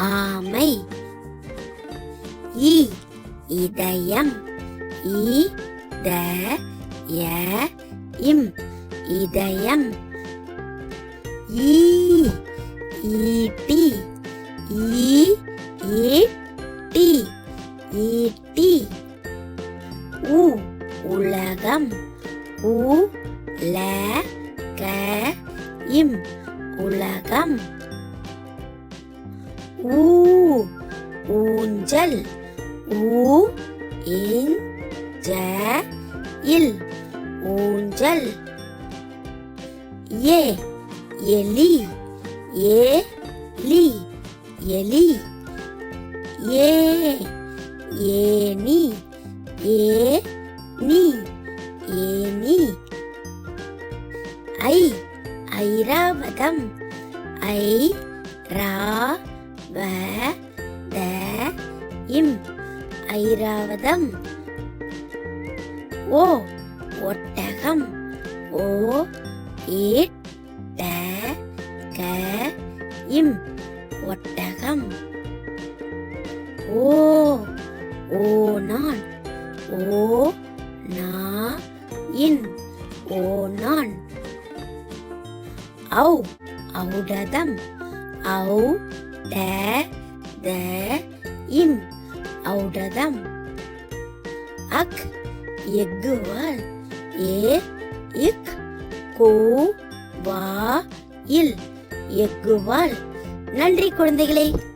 ஆமை. ஈ இதயம். ஈ த ய இம் இதயம். ஈ ஈட்டி. ஈ ஈட்டி. ஈட்டி. உ உலகம். உ ல க இம் உலகம். ஊ ஊஞ்சல். ஊ இன் ஜ இல் ஊஞ்சல். ஏ எலி. ஏ லி எலி. ஏ ஏனி ஏ நீ. ஏனி ஐ ஐராவதம். ஐ ரா வ த இம். ஐராவதம். ஓ ஒட்டகம். ஓ இட் ட க இம். ஒட்டகம். ஓ ஓ நான். ஓ நா இன். ஓ நான். ஔ ஔடதம். ஔ ட த இம். ஔடதம் அக் எக்குவால் ஏ இக். கோ வா இல். எக்குவால் நன்றி குழந்தைகளே.